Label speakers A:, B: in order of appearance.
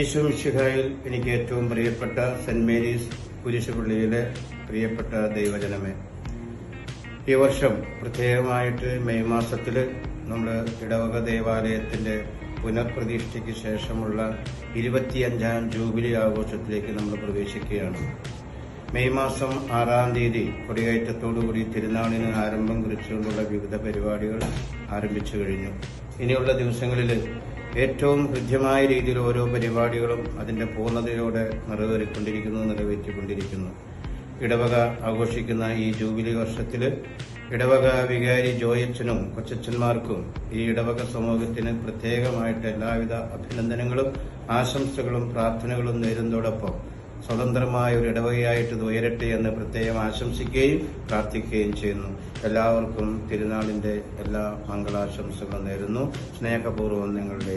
A: ഈശോ മിശിഹായിൽ എനിക്ക് ഏറ്റവും പ്രിയപ്പെട്ട സെന്റ് മേരീസ് കുരിശുപള്ളിയിലെ പ്രിയപ്പെട്ട ദൈവജനമേ ഈ വർഷം പ്രത്യേകമായിട്ട് മെയ് മാസത്തിൽ നമ്മൾ ഇടവക ദേവാലയത്തിന്റെ പുനഃപ്രതിഷ്ഠയ്ക്ക് ശേഷമുള്ള ഇരുപത്തിയഞ്ചാം ജൂബിലി ആഘോഷത്തിലേക്ക് നമ്മൾ പ്രവേശിക്കുകയാണ്. മെയ് മാസം ആറാം തീയതി കൊടികയറ്റത്തോടുകൂടി തിരുനാളിന് ആരംഭം കുറിച്ചുകൊണ്ടുള്ള വിവിധ പരിപാടികൾ ആരംഭിച്ചു കഴിഞ്ഞു. ഇനിയുള്ള ദിവസങ്ങളിൽ ഏറ്റവും ഹൃദ്യമായ രീതിയിൽ ഓരോ പരിപാടികളും അതിന്റെ പൂർണതയോടെ നിറവേറിക്കൊണ്ടിരിക്കുന്നു നിറവേറ്റിക്കൊണ്ടിരിക്കുന്നു. ഇടവക ആഘോഷിക്കുന്ന ഈ ജൂബിലി വർഷത്തിൽ ഇടവക വികാരി ജോയച്ചനും കൊച്ചച്ചന്മാർക്കും ഈ ഇടവക സമൂഹത്തിന് പ്രത്യേകമായിട്ട് എല്ലാവിധ അഭിനന്ദനങ്ങളും ആശംസകളും പ്രാർത്ഥനകളും നേരുന്നതോടൊപ്പം സ്വതന്ത്രമായ ഒരു ഇടവകയായിട്ട് ഇത് ഉയരട്ടെ എന്ന് പ്രത്യേകം ആശംസിക്കുകയും പ്രാർത്ഥിക്കുകയും ചെയ്യുന്നു. എല്ലാവർക്കും തിരുനാളിന്റെ എല്ലാ മംഗളാശംസകളും നേരുന്നു. സ്നേഹപൂർവം നിങ്ങളുടെ